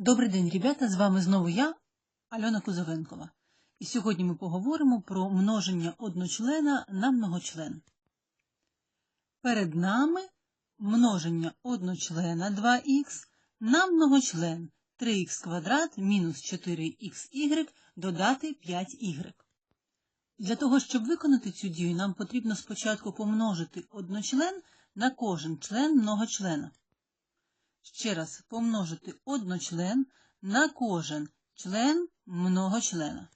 Добрий день, ребята! З вами знову я, Альона Кузовенкова. І сьогодні ми поговоримо про множення одночлена на многочлен. Перед нами множення одночлена 2х на многочлен 3х квадрат мінус 4xy додати 5y. Для того, щоб виконати цю дію, нам потрібно спочатку помножити одночлен на кожен член многочлена. Ще раз помножити одночлен на кожен член многочлена.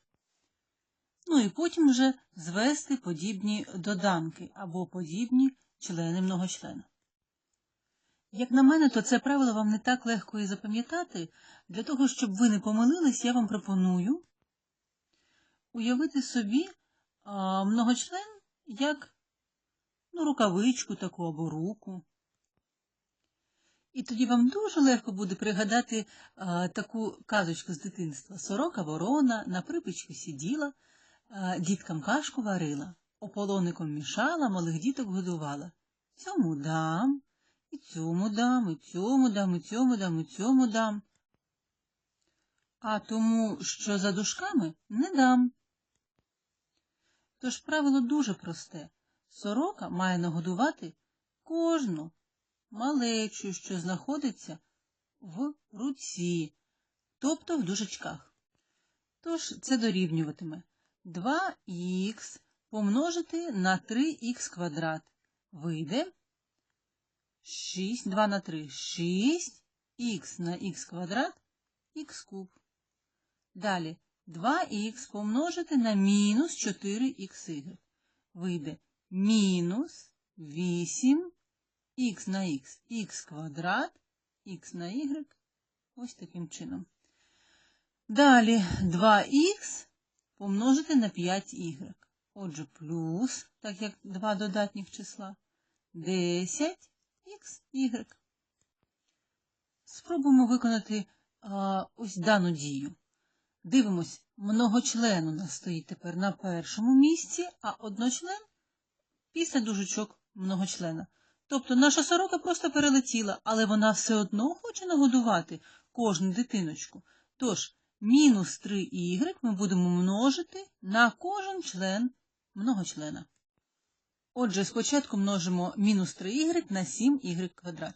Ну і потім вже звести подібні доданки або подібні члени многочлена. Як на мене, то це правило вам не так легко і запам'ятати. Для того, щоб ви не помилились, я вам пропоную уявити собі а, многочлен як ну, рукавичку таку або руку. І тоді вам дуже легко буде пригадати а, таку казочку з дитинства. Сорока ворона на припічку сиділа, діткам кашку варила, ополоником мішала, малих діток годувала. Цьому дам, і цьому дам, і цьому дам, і цьому дам, і цьому дам. А тому, що за дужками, не дам. Тож правило дуже просте. Сорока має нагодувати кожну малечу, що знаходиться в руці, тобто в дужечках. Тож це дорівнюватиме 2х помножити на 3х квадрат. Вийде 6, 2 на 3, 6х на х квадрат, х куб. Далі 2х помножити на мінус 4xy. Вийде мінус 8 х на х, х квадрат, х на y, ось таким чином. Далі 2х помножити на 5y. Отже, плюс, так як два додатніх числа, 10xy. Спробуємо виконати а, ось дану дію. Дивимось, многочлен у нас стоїть тепер на першому місці, а одночлен після дужечок многочлена. Тобто наша сорока просто перелетіла, але вона все одно хоче нагодувати кожну дитиночку. Тож, мінус 3y ми будемо множити на кожен член многочлена. Отже, спочатку множимо мінус 3y на 7y квадрат.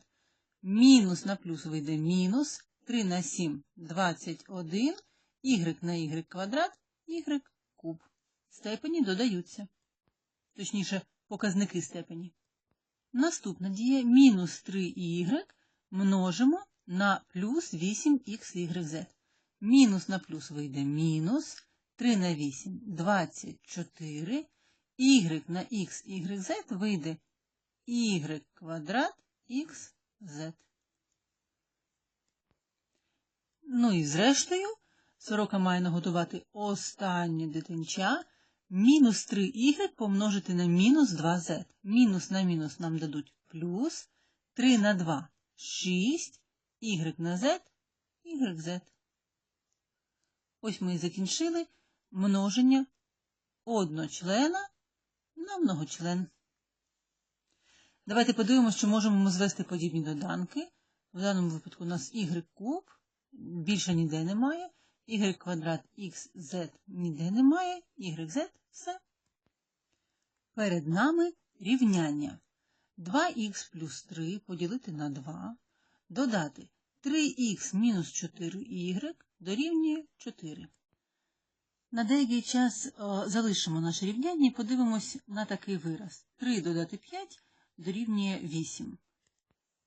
Мінус на плюс вийде мінус 3 на 7 21, y на y квадрат, y куб. Степені додаються. Точніше, показники степені. Наступна дія мінус 3y множимо на плюс 8xyz. Мінус на плюс вийде мінус 3 на 8 24, y на x, yz вийде y квадрат xz. Ну і зрештою, сорока має наготувати останнє дитинча. Мінус 3y помножити на мінус 2z. Мінус на мінус нам дадуть плюс 3 на 2 6, y на z, yz. Ось ми і закінчили множення одночлена на многочлен. Давайте подивимося, що можемо ми звести подібні доданки. В даному випадку у нас y куб, більше ніде немає y квадрат xz ніде немає, yz все. Перед нами рівняння 2х плюс 3 поділити на 2, додати 3х мінус 4y дорівнює 4. На деякий час о, залишимо наше рівняння і подивимось на такий вираз. 3 додати 5 дорівнює 8.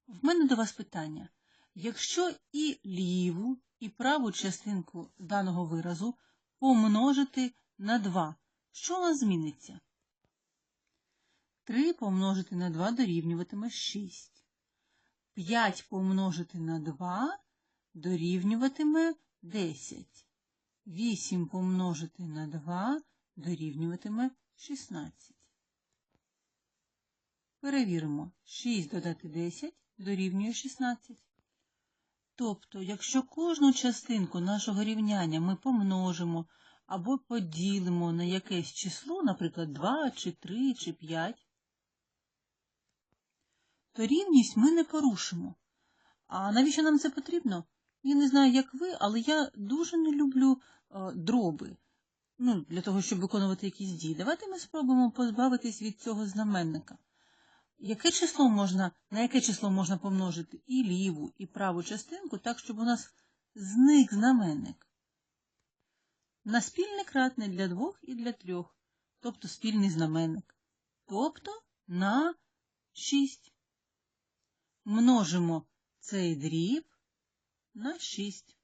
В мене до вас питання. Якщо і ліву, і праву частинку даного виразу помножити на 2. Що у нас зміниться? 3 помножити на 2 дорівнюватиме 6. 5 помножити на 2 дорівнюватиме 10. 8 помножити на 2 дорівнюватиме 16. Перевіримо. 6 додати 10 дорівнює 16. Тобто, якщо кожну частинку нашого рівняння ми помножимо або поділимо на якесь число, наприклад, 2, чи 3, чи 5, то рівність ми не порушимо. А навіщо нам це потрібно? Я не знаю, як ви, але я дуже не люблю е, дроби. Ну, для того, щоб виконувати якісь дії. Давайте ми спробуємо позбавитись від цього знаменника. Яке число можна, на яке число можна помножити і ліву, і праву частинку, так, щоб у нас зник знаменник? На спільне кратне для двох і для трьох, тобто спільний знаменник. Тобто на 6. Множимо цей дріб на 6.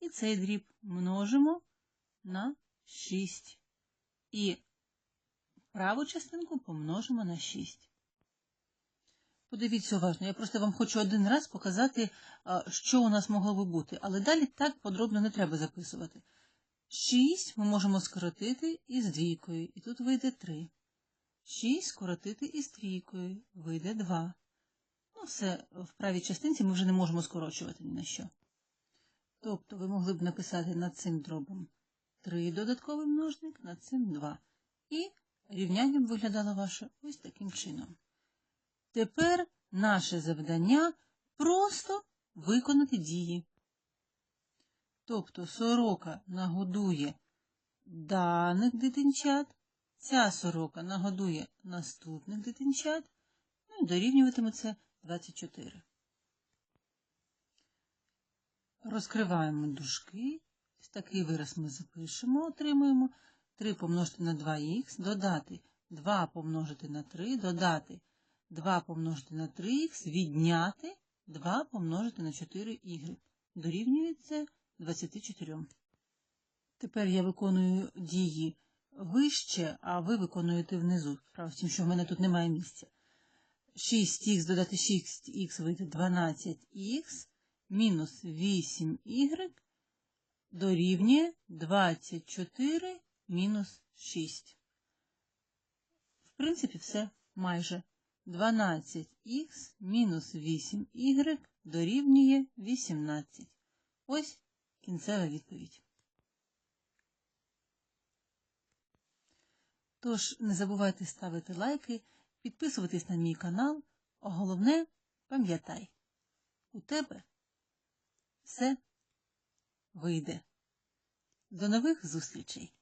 І цей дріб множимо на 6. І праву частинку помножимо на 6. Подивіться уважно, я просто вам хочу один раз показати, що у нас могло би бути, але далі так подробно не треба записувати. 6 ми можемо скоротити із двійкою, і тут вийде 3. 6 скоротити із трійкою, вийде 2. Ну, все, в правій частинці ми вже не можемо скорочувати ні на що. Тобто ви могли б написати над цим дробом 3 додатковий множник, над цим 2. І рівняння б виглядало ваше ось таким чином. Тепер наше завдання просто виконати дії. Тобто сорока нагодує даних дитинчат, ця сорока нагодує наступних дитинчат, ну і дорівнюватиме це 24. Розкриваємо дужки. Такий вираз ми запишемо, отримуємо 3 помножити на 2х, додати 2 помножити на 3, додати 2 помножити на 3х, відняти 2 помножити на 4y. Дорівнюється 24. Тепер я виконую дії вище, а ви виконуєте внизу. Справа в тім, що в мене тут немає місця. 6х додати 6х вийде 12х, мінус 8y дорівнює 24 мінус 6. В принципі, все майже. 12х мінус 8y дорівнює 18. Ось кінцева відповідь. Тож, не забувайте ставити лайки, підписуватись на мій канал, а головне, пам'ятай, у тебе все вийде. До нових зустрічей!